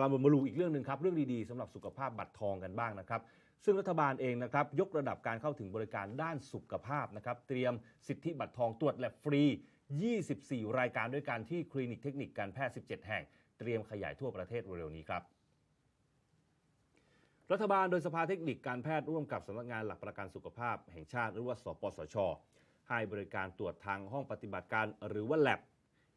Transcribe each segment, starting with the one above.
เรามาดูอีกเรื่องหนึ่งครับ เรื่องดีๆสำหรับสุขภาพบัตรทองกันบ้างนะครับ ซึ่งรัฐบาลเองนะครับ ยกระดับการเข้าถึงบริการด้านสุขภาพนะครับ เตรียมสิทธิบัตรทองตรวจแลบฟรี 24 รายการด้วยกันที่คลินิกเทคนิคการแพทย์ 17 แห่ง เตรียมขยายทั่วประเทศเร็วๆนี้ครับรัฐบาลโดยสภาเทคนิคการแพทย์ร่วมกับสำนักงานหลักประกันสุขภาพแห่งชาติหรือว่าสปสช ให้บริการตรวจทางห้องปฏิบัติการหรือว่า lab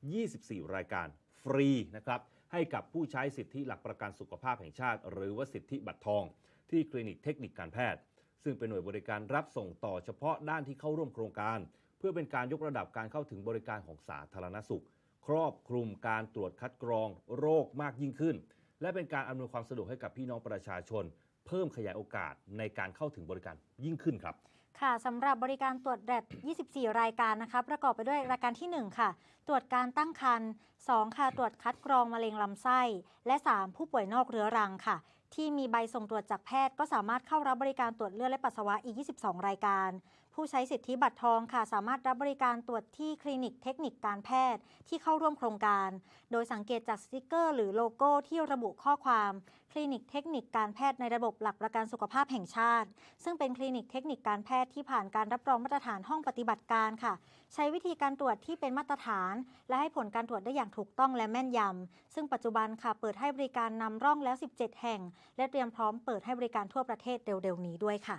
24 รายการฟรีนะครับ ให้กับผู้ใช้สิทธิหลักประกันสุขภาพแห่งชาติ หรือว่าสิทธิบัตรทอง ที่คลินิกเทคนิคการแพทย์ ซึ่งเป็นหน่วยบริการรับส่งต่อเฉพาะด้านที่เข้าร่วมโครงการ เพื่อเป็นการยกระดับการเข้าถึงบริการของสาธารณสุข ครอบคลุมการตรวจคัดกรอง โรคมากยิ่งขึ้น และเป็นการอำนวยความสะดวกให้กับพี่น้องประชาชน เพิ่มขยายโอกาสในการเข้าถึงบริการยิ่งขึ้นครับ ค่ะสำหรับบริการตรวจแรด24 รายการนะคะ ประกอบไปด้วยรายการที่ 1 ค่ะ ตรวจการตั้งครรภ์2ค่ะ ตรวจคัดกรองมะเร็งลำไส้ และ 3 ผู้ป่วยนอกเรื้อรังค่ะที่มีใบส่งตรวจจากแพทย์ก็สามารถเข้ารับบริการตรวจเลือดและปัสสาวะอีก 22 รายการ ผู้ใช้สิทธิบัตรทองค่ะ สามารถรับบริการตรวจที่คลินิกเทคนิคการแพทย์ที่เข้าร่วมโครงการ โดยสังเกตจากสติกเกอร์ หรือโลโก้ที่ระบุข้อความ คลินิกเทคนิคการแพทย์ในระบบหลักประกันสุขภาพแห่งชาติ ซึ่งเป็นคลินิกเทคนิคการแพทย์ที่ผ่านการรับรองมาตรฐานห้องปฏิบัติการค่ะ ใช้วิธีการตรวจที่เป็นมาตรฐาน และให้ผลการตรวจได้อย่างถูกต้องและแม่นยำซึ่งปัจจุบันค่ะเปิดให้บริการนำร่องแล้ว 17 แห่งและเตรียมพร้อมเปิดให้บริการทั่วประเทศเร็วๆนี้ด้วยค่ะ